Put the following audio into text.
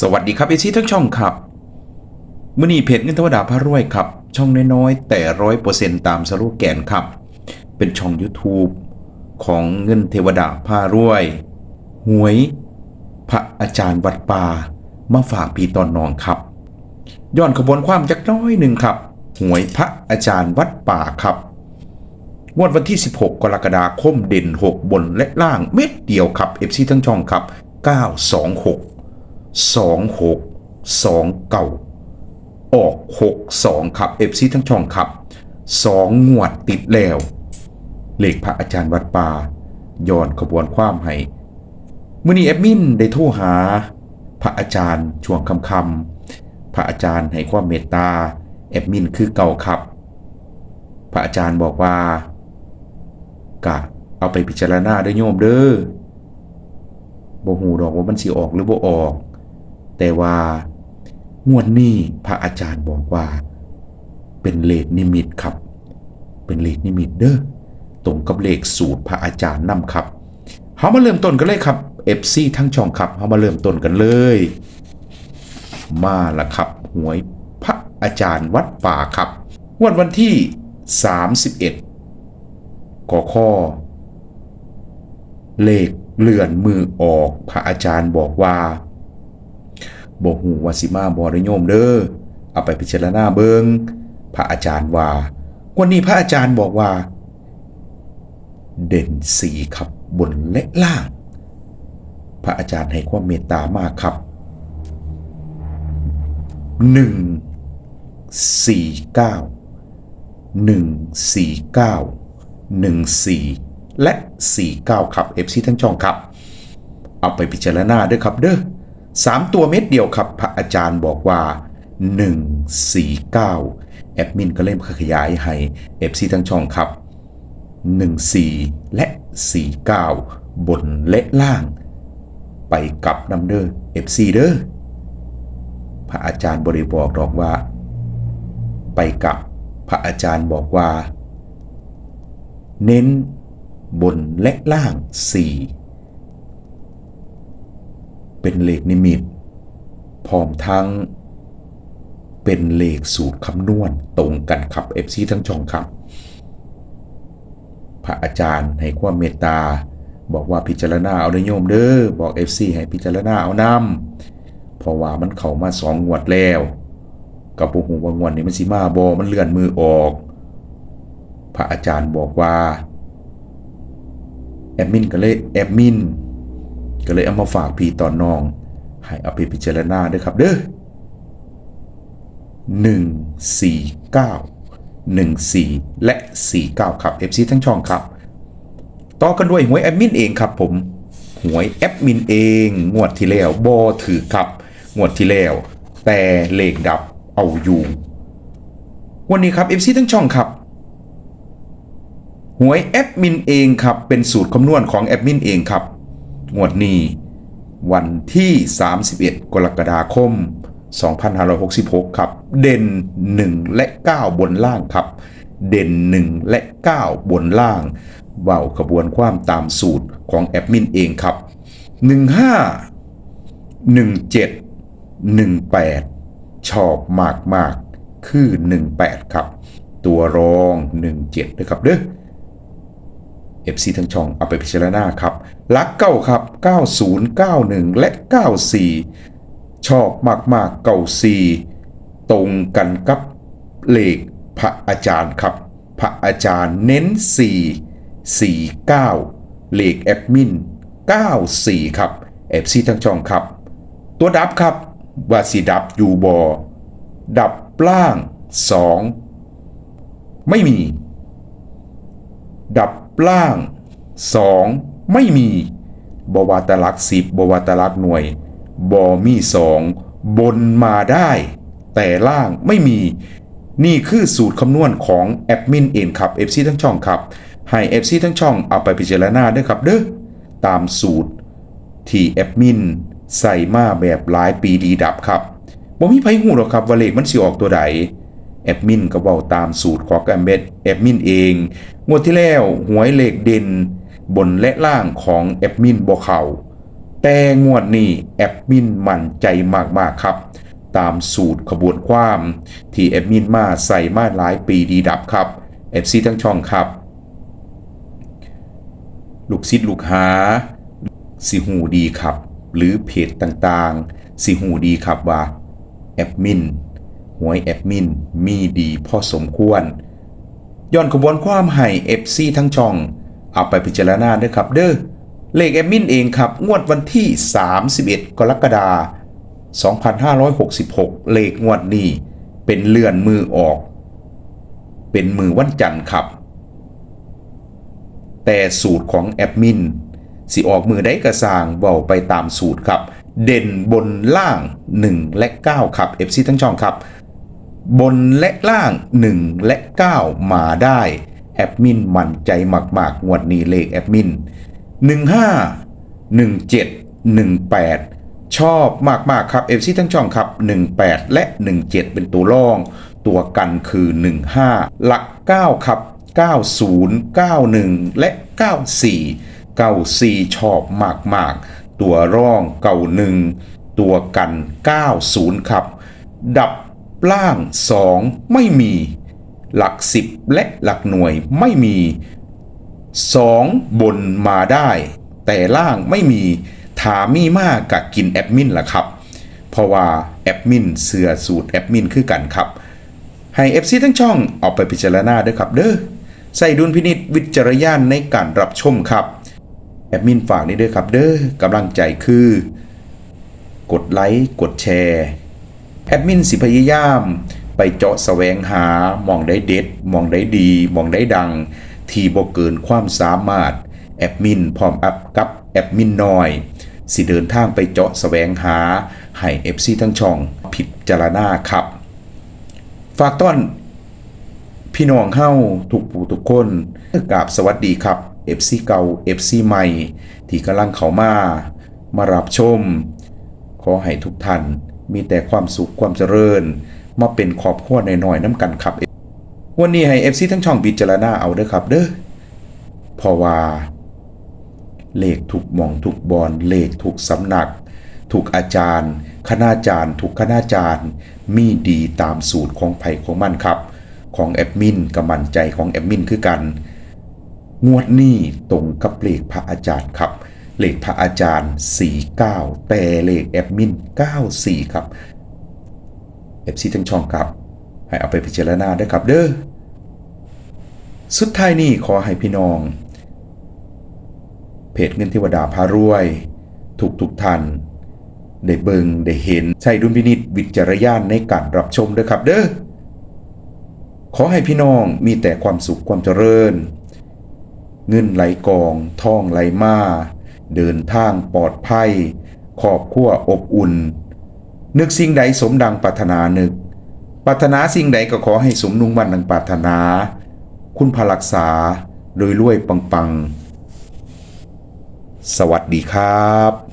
สวัสดีครับเอซีทั้งช่องครับมื่อนี้เพจเงินเทวดาพระรวยครับ ช่องน้อยๆแต่ร้อยเปอร์เซ็นต์ตามสโลแกนครับ เป็นช่อง YouTube ของเงินเทวดาพารวย หวย พระอาจารย์วัดป่ามาฝากพี่ตอนนองครับ ย้อนขบวนความจักน้อยหนึ่งครับ หวยพระอาจารย์วัดป่าครับงวดวันที่ 16 กรกฎาคมเด่น 6 บนและล่างเม็ดเดียวครับ FC ทั้งช่องครับ 926 26 29ออก62ครับ FC ทั้งช่องครับ2งวดติดแล้วเลขพระอาจารย์วัดป่าย้อนขบวนความให้มื่อนี้แอดมินได้โทรหา พระอาจารย์ช่วงคำคำพระอาจารย์ให้ความเมตตาแอดมินคือเก่าครับ พระอาจารย์บอกว่ากะเอาไปพิจารณาด้อโยมเด้อบ่ฮู้ดอกว่ามันสิออกหรือบ่ออก แต่ว่างวดนี้พระอาจารย์บอกว่า เป็นเลขนิมิตครับ เป็นเลขนิมิตเด้อตรงกับเลขสูตรพระอาจารย์นำครับเฮามาเริ่มต้นกันเลยครับ FC ทั้งช่องครับเฮามาเริ่มต้นกันเลย มาละครับ หวยพระอาจารย์วัดป่าครับงวดวันที่ 31กข้อ เลขเลื่อนมือออกพระอาจารย์บอกว่า บอกหูวาสิมาบอรโยมเด้อเอาไปพิจารณาเบิงพระอาจารย์ว่า วันนี้พระอาจารย์บอกว่า เด่นสีครับบนและล่าง พระอาจารย์ให้ความเมตตามากครับหนึ่งสี่เก้า149 14และ49ครับ FC ทั้งช่องครับ เอาไปพิจารณาด้วยครับเด้อ สามตัวเม็ดเดียวครับ พระอาจารย์บอกว่า 149 แอดมินก็เล่มขยายให้ FC ทั้งช่องครับ 14 และ 49 บนและล่าง ไปกับนำเด้อ FC เด้อพระอาจารย์บริบอกดอกว่า ไปกับพระอาจารย์บอกว่า เน้นบนและล่าง 4 เป็นเลขนิมิตพร้อมทั้ง เป็นเลขสูตรคำนวณตรงกันครับ FC ทั้งช่องครับ พระอาจารย์ให้ความเมตตา บอกว่าพิจารณาเอาเด้โยมเด้อบอก FC ให้พิจารณาเอานำเพราะว่ามันเข้ามาสองงวดแล้วกับปูหูว่างวนนี้มันสิมาบอมันเลื่อนมือออก พระอาจารย์บอกว่าแอดมินก็เลยแอดมิน ก็เลยเอามาฝากพี่ตอนน้อง ให้เอาไปพิจารณาด้วยครับเด้อหนึ่งสี่เก้าหนึ่งสี่และสี่เก้าครับ FC ทั้งช่องครับ ต่อกันด้วยหวยแอดมินเองครับผมหวยแอดมินเองงวดที่แล้วบอถือครับงวดที่แล้ว แต่เลขดับเอาอยู่ วันนี้ครับ FC ทั้งช่องครับหวยแอดมินเองครับเป็นสูตรคำนวณของแอดมินเองครับ งวดนี้ วันที่ 31 กรกฎาคม 2566 ครับ เด่น 1 และ 9 บนล่างครับ เด่น 1 และ 9 บนล่างเว่ากระบวนความตามสูตรของแอดมินเองครับ 15 17 18 ชอบมากมากๆคือ 18 ครับ ตัวรอง 17นะครับเด้อ FC ทั้งช่องเอาไปพิจารณาครับลักเก้าครับ 90 91 และ 94 ชอบมากมากๆเก้าสี่ตรงกันกับเลขพระอาจารย์ครับ พระอาจารย์เน้น 4 4 9 เลขแอดมิน 94 ครับ FC ทั้งช่องครับ ตัวดับครับว่าสีดับอยู่บอดับล่าง 2 ไม่มี ดับ ล่าง 2 ไม่มีบวาตลักสิบบวาตลักหน่วยบอมีสองบนมาได้ แต่ล่างไม่มี นี่คือสูตรคำนวณของแอดมินเองครับ FC ทั้งช่องครับ ให้ FC ทั้งช่องเอาไปพิจารณาด้วยครับเด้อตามสูตรที่แอดมินใส่มาแบบหลายปีดีดับครับบ่มีไผหูหรอกครับว่าเลขมันสิออกตัวใด แอดมินก็เว้าตามสูตรของแอมเบดแอดมินเอง งวดที่แล้วหวยเลขเด่น บนและล่างของแอดมินบ่เขาแต่งวดนี้แอดมินมั่นใจมากๆครับ ตามสูตรขบวนความ ที่แอดมินมาใส่มาหลายปีดีดับครับ FC ทั้งช่องครับลูกศิษย์ลูกหาสิหูดีครับ หรือเพจต่างๆ สิหูดีครับว่าแอดมิน หวยแอดมินมีดีพอสมควรย้อนขบวนความให้ FC ทั้งช่อง เอาไปพิจารณาด้วยครับเด้อเลขแอดมินเองครับ งวดวันที่ 31 กรกฎาคม2566 เลขงวดนี้ เป็นเลื่อนมือออก เป็นมือวันจันทร์ครับ แต่สูตรของแอดมินสิออกมือได้กระสางเบาไปตามสูตรครับ เด่นบนล่าง 1 และ 9 ครับ FC ทั้งช่องครับ บนและล่าง 1 และ 9 มาได้ แอดมินมั่นใจมากๆงวดนี้เลขแอดมิน 15 17 18 ชอบมากๆครับ FC ทั้งช่องครับ 18 และ 17 เป็นตัวรอง ตัวกันคือ 15 หลัก 9 ครับ 90 91 และ 94 94 ชอบมากๆ ตัวร่อง 91 ตัวกัน 90 ครับ ดับ ล่าง 2 ไม่มี หลัก 10 และหลักหน่วยไม่มี 2 บนมาได้ แต่ล่างไม่มีถามีมากกับกินแอดมินล่ะครับ เพราะว่าแอดมินเสือสูตรแอดมินคือกันครับ ให้ FC ทั้งช่องเอาไปพิจารณาด้วยครับเด้อใส่ดุลพินิษวิจารณญาณในการรับชมครับ แอดมินฝากนี้ด้วยครับเด้อกำลังใจคือ กดไลค์ กดแชร์ แอดมินสิพยายาม ไปเจาะแสวงหามองได้เด็ดมองได้ดีมองได้ดัง ที่บ่เกินความสามารถ แอดมินพร้อมอัพกับแอดมินน้อย สิเดินทางไปเจาะแสวงหา ให้ FC ทั้งช่องผิดจารณาครับ ฝากต้อน พี่น้องเฮาทุกผู้ทุกคนกราบสวัสดีครับ FC เก่า FC ใหม่ ที่กำลังเข้ามา มารับชม ขอให้ทุกท่าน มีแต่ความสุขความเจริญ มาเป็นครอบครัวน้อยๆน้ำกันครับวันนี้ให้ FC ทั้งช่องพิจารณาเอาเด้อครับเด้อเพราะว่า เลขถูกมองถูกบอลเลขถูกสำนัก ถูกอาจารย์ คณาจารย์ถูกคณาจารย์ มีดีตามสูตรของไผ่ของมันครับ ของแอดมินกับมันใจของแอดมินคือกัน งวดนี้ตรงกับเลขพระอาจารย์ครับ เลขพระอาจารย์ 49 แต่เลขแอดมิน 94 ครับ FC ทั้งช่องครับ ให้เอาไปพิจารณาด้วยครับเด้อ สุดท้ายนี้ขอให้พี่น้อง เพจเงินเทวดาพารวยทุกทุกท่านได้เบิงได้เห็นใช้ดุลพินิษวิจารณญาณในการรับชมด้วยครับเด้อ ขอให้พี่น้องมีแต่ความสุขความเจริญ เงินไหลกอง ทองไหลมา เดินทางปลอดภัยขอบครัวอบอุ่น นึกสิ่งใดสมดังปรารถนานึก ปรารถนาสิ่งใดก็ขอให้สมนุ่งวันดังปรารถนา คุณพลักษาโดยรวยๆปังๆสวัสดีครับ